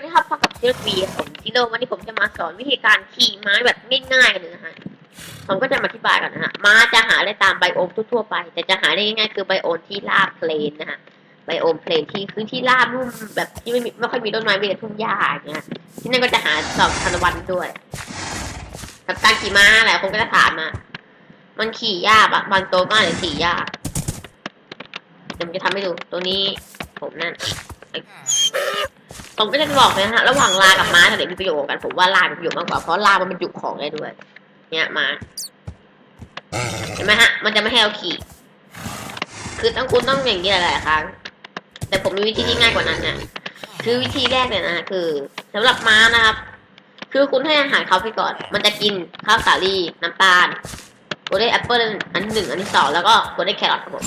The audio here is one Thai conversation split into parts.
นี่ครับพบกับซีรีส์วีผมซีโร่วันนี้ผมจะมาสอนวิธีการขี่ม้าแบบง่ายๆเลยนะฮะผมก็จะมาอธิบายก่อนนะฮะม้าจะหาได้ตามไบโอมทั่วๆไป แต่จะหาได้ง่ายๆคือไบโอมที่ราบเพลนนะฮะไบโอมเพลนที่พื้นที่ราบนุ่มแบบที่ไม่มีไม่ค่อยมีต้นไม้มีแต่ทุ่งหญ้าอย่างเงี้ยที่นั่นก็จะหาดอกทานตะวันด้วยกับการขี่ม้าหลายคนก็จะถามมามันขี่ยากอะบางตัวก็อาจจะขี่ยากเดี๋ยวผมจะทำให้ดูตัวนี้ผมนั่น ผมก็จะบอกเลยนะฮะระหว่างลากับม้าเนี่ยมีประโยชน์กันผมว่าลามีประโยชน์มากกว่าเพราะลามันบรรจุของได้ด้วย เนี่ยม้าเห็นไหมฮะ มันจะไม่ให้เราขี่ คือต้องคุณต้องอย่างนี้หลายๆครั้ง แต่ผมมีวิธีที่ง่ายกว่านั้นเนะคือวิธีแรกเนี่ยนะคือสำหรับม้านะครับ คือคุณให้อาหารเขาไปก่อน มันจะกินข้าวสาลีน้ำตาลโกได้แอปเปิลอันหนึ่งอันที่สองแล้วก็โกได้แครอทครับผม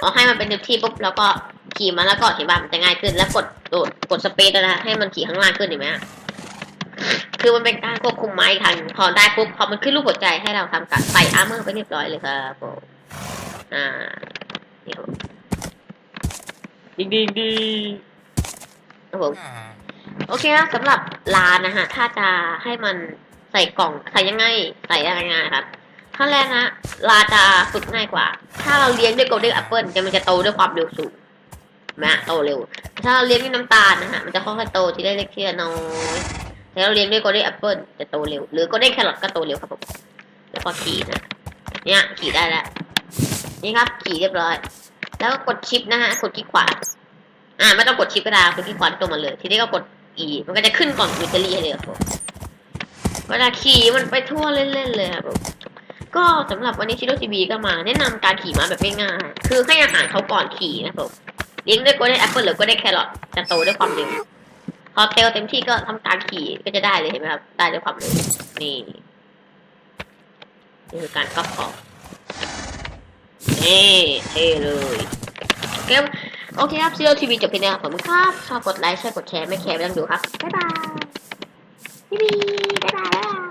พอให้มันเป็นเต็มที่ปุ๊บแล้วก็ ขี่มันแล้วก็เห็นว่ามันจะง่ายขึ้น แล้วกดโดดกดสเปซนะฮะให้มันขี่ข้างล่างขึ้นเห็นไหมฮะคือมันเป็นการควบคุมไม้อีกทางหนึ่งพอได้ปุ๊บพอมันขึ้นรูปหัวใจให้เราทำการใส่อาร์เมอร์ไปเรียบร้อยเลยครับผมอ่านี่ครับผมดีดีดีครับผมโอเคนะสำหรับร้านนะฮะถ้าจะให้มันใส่กล่องใส่ยังไงใส่ยังไงครับขั้นแรกนะลาจะฝึกง่ายกว่า ถ้าเราเลี้ยงด้วยโกลเด้นแอปเปิลจะมันจะโตด้วยความเร็วสูง นะโตเร็ว ถ้าเราเลี้ยงด้วยน้ำตาลนะฮะ มันจะค่อยๆโตทีละเล็กทีละน้อยแต่เราเลี้ยงด้วยโกลเด้นแอปเปิลจะโตเร็ว หรือโกลเด้นแครอทก็โตเร็วครับผม แล้วก็ขี่นะ เนี่ยขี่ได้แล้ว นี่ครับขี่เรียบร้อย แล้วก็กดชิปนะฮะ กดคลิกขวา อ่าไม่ต้องกดชิปก็ได้กดคลิกขวาที่ตัวมันเลย ทีนี้ก็กด E มันก็จะขึ้นก่อนมิตอรี่เลยครับผมเวลาขี่มันไปทั่วเล่นๆเลยครับผมก็สำหรับวันนี้ชิโรทีวีก็มาแนะนำการขี่ม้าแบบง่ายๆคือให้อาหารเขาก่อนขี่นะครับผม เลี้ยงด้วยก็ได้แอปเปิลหรือก็ได้แครอทจะโตด้วยความเร็วพอเทลเต็มที่ก็ทำการขี่ก็จะได้เลยเห็นไหมครับ ได้ด้วยความเร็วนี่นี่คือการก๊อปของนี่เท่เลยโอเคครับโอเคครับซีโรทีวีจบเพียงเท่านี้ครับผมครับชอบกดไลค์ใช่กดแชร์ไม่แชร์ไม่ต้องดูครับ บ๊ายบายบ๊ายบายบ๊ายบาย